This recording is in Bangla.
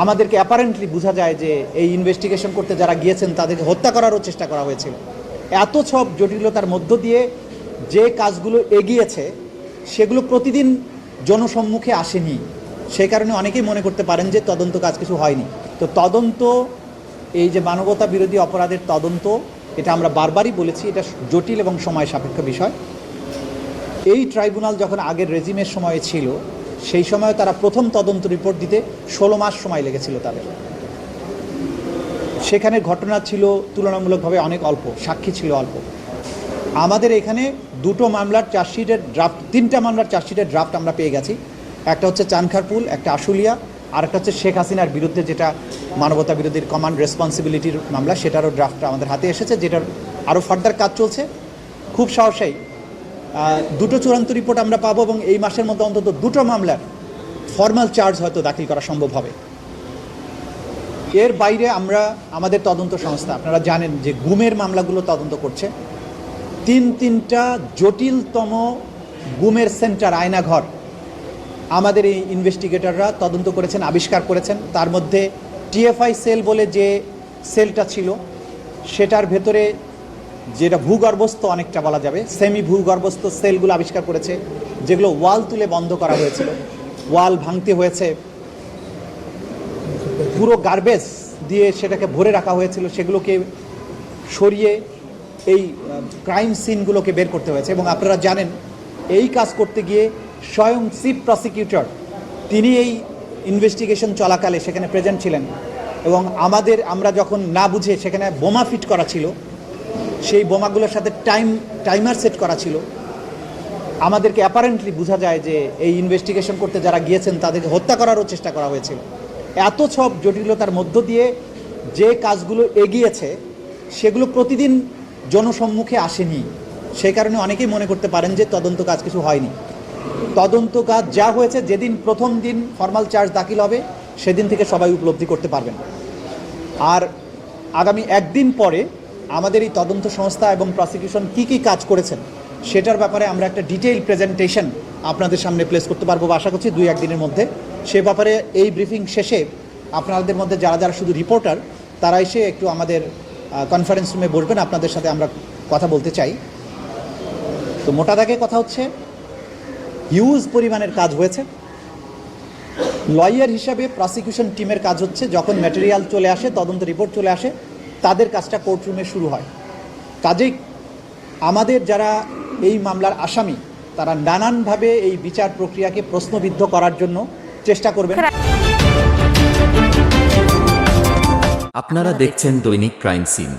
আমাদেরকে অ্যাপারেন্টলি বোঝা যায় যে এই ইনভেস্টিগেশন করতে যারা গিয়েছেন, তাদেরকে হত্যা করারও চেষ্টা করা হয়েছিল। এত সব জটিলতার মধ্য দিয়ে যে কাজগুলো এগিয়েছে, সেগুলো প্রতিদিন জনসম্মুখে আসেনি। সেই কারণে অনেকেই মনে করতে পারেন যে তদন্ত কাজ কিছু হয়নি। তো তদন্ত, এই যে মানবতা বিরোধী অপরাধের তদন্ত, এটা আমরা বারবারই বলেছি, এটা জটিল এবং সময় সাপেক্ষ বিষয়। এই ট্রাইব্যুনাল যখন আগের রেজিমের সময়ে ছিল সেই সময় তারা প্রথম তদন্ত রিপোর্ট দিতে ষোলো মাস সময় লেগেছিল তাদের। সেখানে ঘটনা ছিল তুলনামূলকভাবে অনেক অল্প, সাক্ষী ছিল অল্প। আমাদের এখানে দুটো মামলার চার্জশিটের ড্রাফট তিনটা মামলার চার্জশিটের ড্রাফট আমরা পেয়ে গেছি। একটা হচ্ছে চানখারপুল, একটা আশুলিয়া, আর একটা হচ্ছে শেখ হাসিনার বিরুদ্ধে যেটা মানবতা বিরোধীর কমান্ড রেসপন্সিবিলিটির মামলা, সেটারও ড্রাফটটা আমাদের হাতে এসেছে, যেটার আরও ফার্দার কাজ চলছে। খুব সাহসাই দুটো চূড়ান্ত রিপোর্ট আমরা পাবো এবং এই মাসের মধ্যে অন্তত দুটো মামলার ফর্মাল চার্জ হয়তো দাখিল করা সম্ভব হবে। এর বাইরে আমরা, আমাদের তদন্ত সংস্থা, আপনারা জানেন যে গুমের মামলাগুলো তদন্ত করছে। তিন তিনটা জটিলতম গুমের সেন্টার, আয়নাঘর আমাদের এই ইনভেস্টিগেটররা তদন্ত করেছেন, আবিষ্কার করেছেন। তার মধ্যে টিএফআই সেল বলে যে সেলটা ছিল, সেটার ভেতরে যেটা ভূগর্ভস্থ অনেকটা বলা যাবে সেমি ভূগর্ভস্থ সেলগুলো আবিষ্কার করেছে, যেগুলো ওয়াল তুলে বন্ধ করা হয়েছিল। ওয়াল ভাঙতে হয়েছে। পুরো গার্বেজ দিয়ে সেটাকে ভরে রাখা হয়েছিল, সেগুলোকে সরিয়ে এই ক্রাইম সিনগুলোকে বের করতে হয়েছে। এবং আপনারা জানেন, এই কাজ করতে গিয়ে স্বয়ং চিফ প্রসিকিউটর তিনি এই ইনভেস্টিগেশন চলাকালে সেখানে প্রেজেন্ট ছিলেন। এবং আমাদের, আমরা যখন না বুঝে সেখানে বোমা ফিট করা ছিল সেই বোমাগুলোর সাথে টাইম, টাইমার সেট করা ছিল। আমাদেরকে অ্যাপারেন্টলি বোঝা যায় যে এই ইনভেস্টিগেশন করতে যারা গিয়েছেন, তাদেরকে হত্যা করারও চেষ্টা করা হয়েছিল। এত সব জটিলতার মধ্য দিয়ে যে কাজগুলো এগিয়েছে, সেগুলো প্রতিদিন জনসম্মুখে আসেনি। সেই কারণে অনেকেই মনে করতে পারেন যে তদন্ত কাজ কিছু হয়নি। তদন্ত কাজ যা হয়েছে, যেদিন প্রথম দিন ফর্মাল চার্জ দাখিল হবে, সেদিন থেকে সবাই উপলব্ধি করতে পারবেন। আর আগামী একদিন পরে আমাদের এই তদন্ত সংস্থা এবং প্রসিকিউশন কি কি কাজ করেছেন, সেটার ব্যাপারে আমরা একটা ডিটেইল প্রেজেন্টেশন আপনাদের সামনে প্লেস করতে পারব আশা করছি দুই একদিনের মধ্যে। সে ব্যাপারে এই ব্রিফিং শেষে আপনাদের মধ্যে যারা যারা শুধু রিপোর্টার তারা এসে একটু আমাদের কনফারেন্স রুমে বসবেন, আপনাদের সাথে আমরা কথা বলতে চাই। তো মোটা দাগে কথা হচ্ছে হিউজ পরিমাণের কাজ হয়েছে। লয়ার হিসাবে প্রসিকিউশন টিমের কাজ হচ্ছে, যখন ম্যাটেরিয়াল চলে আসে, তদন্ত রিপোর্ট চলে আসে তাদের কাজটা কোর্টরুমে শুরু হয়। কাজেই আমাদের যারা এই মামলার আসামি, তারা নানানভাবে এই বিচার প্রক্রিয়াকে প্রশ্নবিদ্ধ করার জন্য চেষ্টা করবেন। আপনারা দেখছেন দৈনিক ক্রাইম সিন।